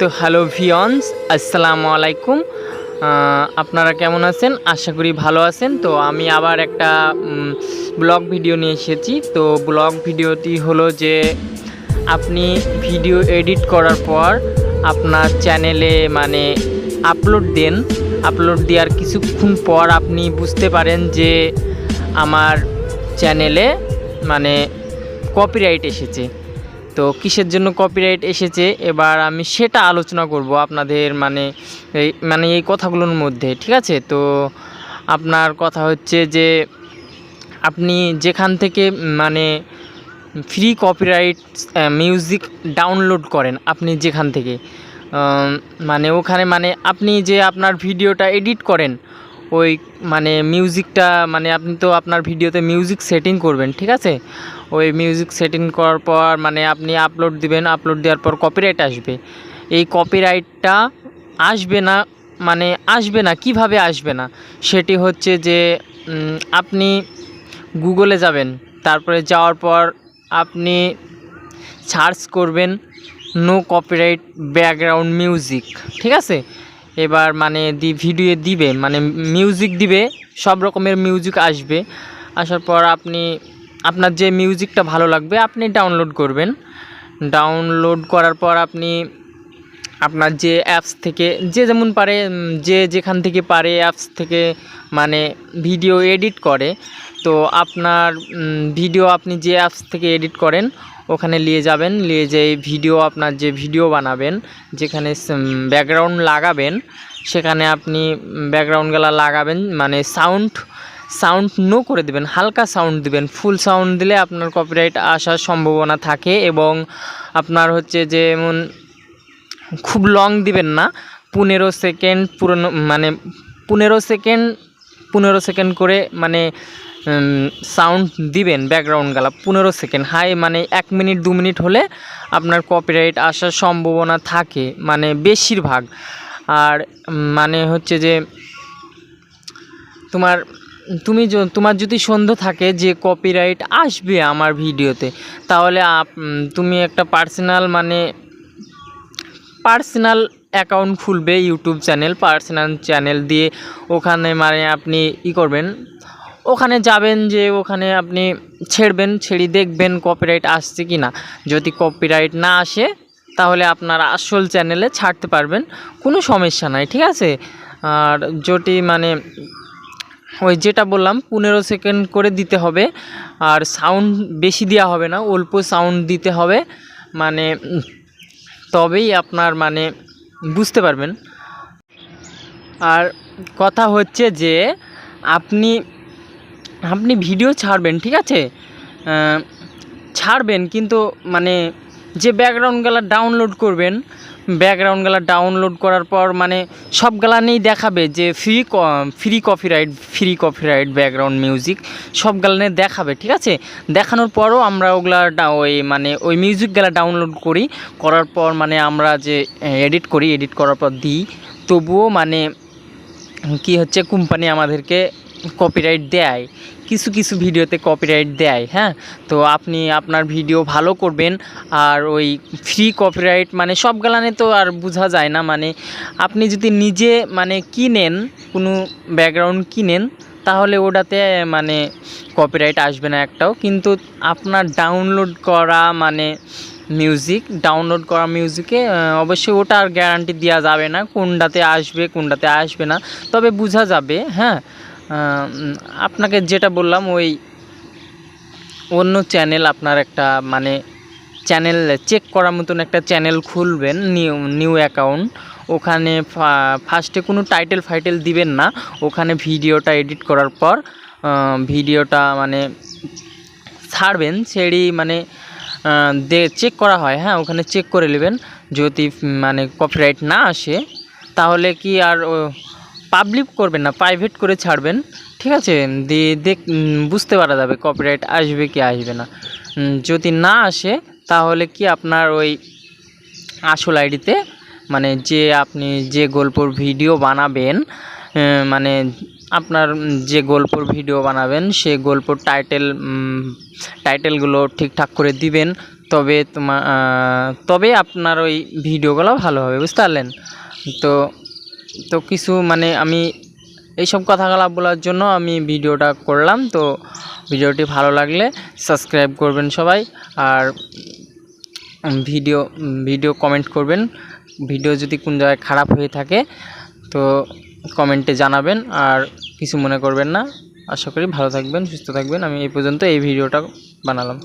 তো হ্যালো ভিয়ন্স আসসালামু আলাইকুম। আপনারা কেমন আছেন? আশা করি ভালো আছেন। তো আমি আবার একটা ব্লগ ভিডিও নিয়ে এসেছি। তো ব্লগ ভিডিওটি হলো যে, আপনি ভিডিও এডিট করার পর আপনার চ্যানেলে মানে আপলোড দেন। আপলোড দেওয়ার কিছুক্ষণ পর আপনি বুঝতে পারেন যে, আমার চ্যানেলে মানে কপিরাইট এসেছে। তো কিসের জন্য কপিরাইট এসেছে? এবার আমি সেটা আলোচনা করব আপনাদের মানে এই মানে এই কথাগুলোর মধ্যে, ঠিক আছে? তো আপনার কথা হচ্ছে যে আপনি যেখান থেকে মানে ফ্রি কপিরাইট মিউজিক ডাউনলোড করেন, আপনি যেখান থেকে মানে ওখানে মানে আপনি যে আপনার ভিডিওটা এডিট করেন, ওই মানে মিউজিকটা মানে আপনি তো আপনার ভিডিওতে মিউজিক সেটিং করবেন, ঠিক আছে? ওই মিউজিক সেটিং করার পর মানে আপনি আপলোড দিবেন আপলোড দেওয়ার পর কপিরাইট আসবে। এই কপিরাইটটা আসবে না মানে আসবে না, কীভাবে আসবে না? সেটি হচ্ছে যে আপনি গুগলে যাবেন, তারপরে যাওয়ার পর আপনি সার্চ করবেন নো কপিরাইট ব্যাকগ্রাউন্ড মিউজিক ঠিক আছে? এবার মানে দি ভিডিও দিবে মানে মিউজিক দিবে, সব রকমের মিউজিক আসবে। আসার পর আপনি আপনার যে মিউজিকটা ভালো লাগবে, আপনি ডাউনলোড করবেন। ডাউনলোড করার পর আপনি আপনার যে অ্যাপস থেকে, যে যেমন পারে যে যেখান থেকে পারে অ্যাপস থেকে মানে ভিডিও এডিট করে, তো আপনার ভিডিও আপনি যে অ্যাপস থেকে এডিট করেন, ওখানে নিয়ে যাবেন, নিয়ে যেয়ে ভিডিও আপনার যে ভিডিও বানাবেন, যেখানে ব্যাকগ্রাউন্ড লাগাবেন, সেখানে আপনি ব্যাকগ্রাউন্ডগুলো লাগাবেন মানে সাউন্ড সাউন্ড নো করে দেবেন, হালকা সাউন্ড দিবেন। ফুল সাউন্ড দিলে আপনার কপিরাইট আসার সম্ভাবনা থাকে এবং আপনার হচ্ছে যেমন খুব লং দিবেন না, পনেরো সেকেন্ড পুরনো মানে পনেরো সেকেন্ড পনেরো সেকেন্ড করে মানে সাউন্ড দিবেন ব্যাকগ্রাউন্ড গালা, পনেরো সেকেন্ড হাই মানে এক মিনিট দু মিনিট হলে আপনার কপিরাইট আসার সম্ভাবনা থাকে মানে বেশিরভাগ। আর মানে হচ্ছে যে তোমার তুমি তোমার যদি সন্দেহ থাকে যে কপিরাইট আসবে আমার ভিডিওতে, তাহলে তুমি একটা পার্সোনাল মানে পার্সোনাল অ্যাকাউন্ট খুলবে ইউটিউব চ্যানেল পার্সোনাল চ্যানেল দিয়ে ওখানে মানে আপনি ই করবেন। ওখানে যাবেন যে ওখানে আপনি ছেড়বেন, ছেড়ে দেখবেন কপিরাইট আসছে কি না যদি কপিরাইট না আসে, তাহলে আপনার আসল চ্যানেলে ছাড়তে পারবেন। কোনো সমস্যা নাই, ঠিক আছে? আর যদি মানে ওই যেটা বললাম, পনেরো সেকেন্ড করে দিতে হবে। আর সাউন্ড বেশি দেওয়া হবে না, অল্প সাউন্ড দিতে হবে। মানে তবেই আপনার মানে বুঝতে পারবেন। আর কথা হচ্ছে যে, আপনি আপনি ভিডিও ছাড়বেন, ঠিক আছে? ছাড়বেন, কিন্তু মানে যে ব্যাকগ্রাউন্ডগুলো ডাউনলোড করবেন, ব্যাকগ্রাউন্ডগুলো ডাউনলোড করার পর মানে সবগুলা নিয়েই দেখাবে যে free free copyright free copyright background music সবগুলা নিয়ে দেখাবে, ঠিক আছে? দেখানোর পরও আমরা ওগুলা ওই মানে ওই মিউজিকগুলো ডাউনলোড করি, করার পর মানে আমরা যে এডিট করি এডিট করার পর দিই। তবুও মানে কি হচ্ছে কোম্পানি আমাদেরকে কপিরাইট দেয়। কিছু কিছু ভিডিওতে কপিরাইট দেয় হ্যাঁ? তো আপনি আপনার ভিডিও ভালো করবেন, আর ওই ফ্রি কপিরাইট মানে সব গালানে তো আর বোঝা যায় না মানে আপনি যদি নিজে মানে কিনেন, কোনো ব্যাকগ্রাউন্ড কিনেন, তাহলে ওটাতে মানে কপিরাইট আসবে না একটাও। কিন্তু আপনার ডাউনলোড করা মানে মিউজিক ডাউনলোড করা মিউজিকে অবশ্যই ওটা আর গ্যারান্টি দেওয়া যাবে না, কোনটাতে আসবে কোনটাতে আসবে না। তবে বোঝা যাবে হ্যাঁ? আপনাকে যেটা বললাম, ওই অন্য চ্যানেল আপনার একটা মানে চ্যানেল চেক করার মতন একটা চ্যানেল খুলবেন নিউ নিউ অ্যাকাউন্ট ওখানে ফার্স্টে কোনো টাইটেল ফাইটেল দিবেন না। ওখানে ভিডিওটা এডিট করার পর ভিডিওটা মানে ছাড়বেন ছেড়ে মানে দে চেক করা হয় হ্যাঁ? ওখানে চেক করে নেবেন। যদি মানে কপিরাইট না আসে, তাহলে কি আর পাবলিক করবেন না প্রাইভেট করে ছাড়বেন, ঠিক আছে? দিয়ে দেখ বুঝতে পারা যাবে কপিরাইট আসবে কি আসবে না। যদি না আসে, তাহলে কি আপনার ওই আসল আইডিতে মানে যে আপনি যে গল্পর ভিডিও বানাবেন মানে আপনার যে গল্পর ভিডিও বানাবেন, সে গল্পর টাইটেল টাইটেলগুলো ঠিকঠাক করে দিবেন, তবে তোমার তবে আপনার ওই ভিডিওগুলো ভালো হবে, বুঝতে পারলেন? তো তো কিছু মানে আমি এইসব কথাগুলো বলার জন্য আমি ভিডিওটা করলাম। তো ভিডিওটি ভালো লাগলে সাবস্ক্রাইব করবেন সবাই আর ভিডিও ভিডিও কমেন্ট করবেন। ভিডিও যদি কোন জায়গায় খারাপ হয়ে থাকে তো কমেন্টে জানাবেন আর কিছু মনে করবেন না। আশা করি ভালো থাকবেন, সুস্থ থাকবেন। আমি এই পর্যন্ত এই ভিডিওটা বানালাম।